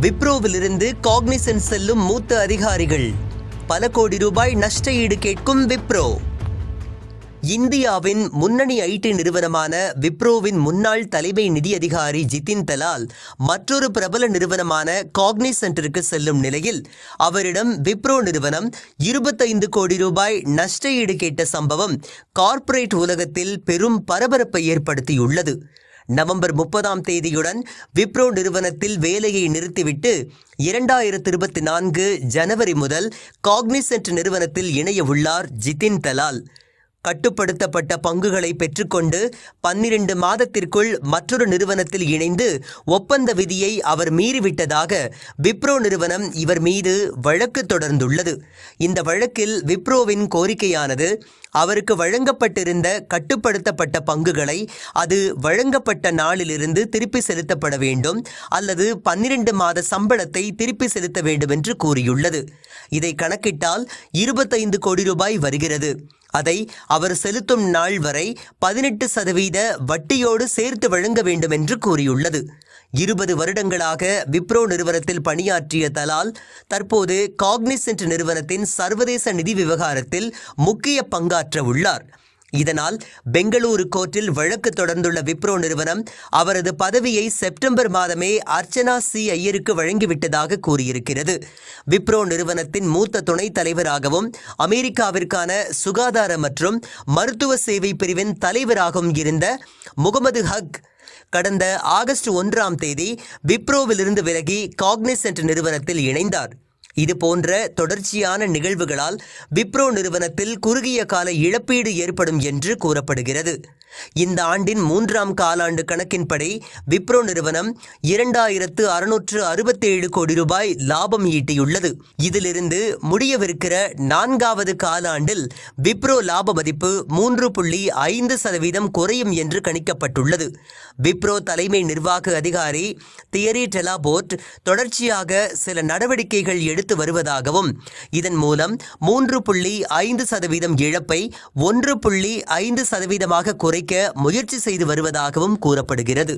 விப்ரோவிலிருந்து Cognizant செல்லும் மூத்த அதிகாரிகள். பல கோடி ரூபாய் நஷ்ட ஈடு கேட்கும் விப்ரோ. இந்தியாவின் முன்னணி ஐடி நிறுவனமான விப்ரோவின் முன்னாள் தலைமை நிதி அதிகாரி ஜிதின் தலால் மற்றொரு பிரபல நிறுவனமான காக்னிசென்டருக்கு செல்லும் நிலையில் அவரிடம் விப்ரோ நிறுவனம் இருபத்தைந்து கோடி ரூபாய் நஷ்ட ஈடு கேட்ட சம்பவம் கார்ப்பரேட் உலகத்தில் பெரும் பரபரப்பை ஏற்படுத்தியுள்ளது. நவம்பர் முப்பதாம் தேதியுடன் விப்ரோ நிறுவனத்தில் வேலையை நிறுத்திவிட்டு இரண்டாயிரத்து இருபத்தி நான்கு ஜனவரி முதல் காக்னிசென்ட் நிறுவனத்தில் இணைய உள்ளார் ஜிதின் தலால். கட்டுப்படுத்தப்பட்ட பங்குகளை பெற்றுக்கொண்டு பன்னிரண்டு மாதத்திற்குள் மற்றொரு நிறுவனத்தில் இணைந்து ஒப்பந்த விதியை அவர் மீறிவிட்டதாக விப்ரோ நிறுவனம் இவர் மீது வழக்கு தொடர்ந்துள்ளது. இந்த வழக்கில் விப்ரோவின் கோரிக்கையானது அவருக்கு வழங்கப்பட்டிருந்த கட்டுப்படுத்தப்பட்ட பங்குகளை அது வழங்கப்பட்ட நாளிலிருந்து திருப்பி செலுத்தப்பட வேண்டும் அல்லது பன்னிரண்டு மாத சம்பளத்தை திருப்பி செலுத்த வேண்டும் என்று கூறியுள்ளது. இதை கணக்கிட்டால் இருபத்தைந்து கோடி ரூபாய் வருகிறது. அதை அவர் செலுத்தும் நாள் வரை பதினெட்டு சதவீத வட்டியோடு சேர்த்து வழங்க வேண்டும் என்று கூறியுள்ளது. இருபது வருடங்களாக விப்ரோ நிறுவனத்தில் பணியாற்றிய தலால் தற்போது காக்னிசென்ட் நிறுவனத்தின் சர்வதேச நிதி விவகாரத்தில் முக்கிய பங்காற்ற உள்ளார். இதனால் பெங்களூரு கோர்ட்டில் வழக்கு தொடர்ந்துள்ள விப்ரோ நிறுவனம் அவரது பதவியை செப்டம்பர் மாதமே அர்ச்சனா சி ஐயருக்கு வழங்கிவிட்டதாக கூறியிருக்கிறது. விப்ரோ நிறுவனத்தின் மூத்த துணைத் தலைவராகவும் அமெரிக்காவிற்கான சுகாதார மற்றும் மருத்துவ சேவை பிரிவின் தலைவராகவும் இருந்த முகமது ஹக் கடந்த ஆகஸ்ட் ஒன்றாம் தேதி விப்ரோவிலிருந்து விலகி காக்னிசென்ட் நிறுவனத்தில் இணைந்தார். இது போன்ற தொடர்ச்சியான நிகழ்வுகளால் விப்ரோ நிறுவனத்தில் குறுகிய கால இழப்பீடு ஏற்படும் என்று கூறப்படுகிறது. இந்த ஆண்டின் மூன்றாம் காலாண்டு கணக்கின்படி விப்ரோ நிறுவனம் இரண்டாயிரத்து அறுநூற்று அறுபத்தேழு கோடி ரூபாய் லாபம் ஈட்டியுள்ளது. இதிலிருந்து முடியவிருக்கிற நான்காவது காலாண்டில் விப்ரோ லாப மதிப்பு மூன்று புள்ளி ஐந்து சதவீதம் குறையும் என்று கணிக்கப்பட்டுள்ளது. விப்ரோ தலைமை நிர்வாக அதிகாரி தியரி டெலாபோர்ட் தொடர்ச்சியாக சில நடவடிக்கைகள் எடுத்து வருவதாகவும் இதன் மூலம் மூன்று புள்ளி ஐந்து சதவீதம் இழப்பை ஒன்று புள்ளி ஐந்து சதவீதமாக குறை குறைக்க முயற்சி செய்து வருவதாகவும் கூறப்படுகிறது.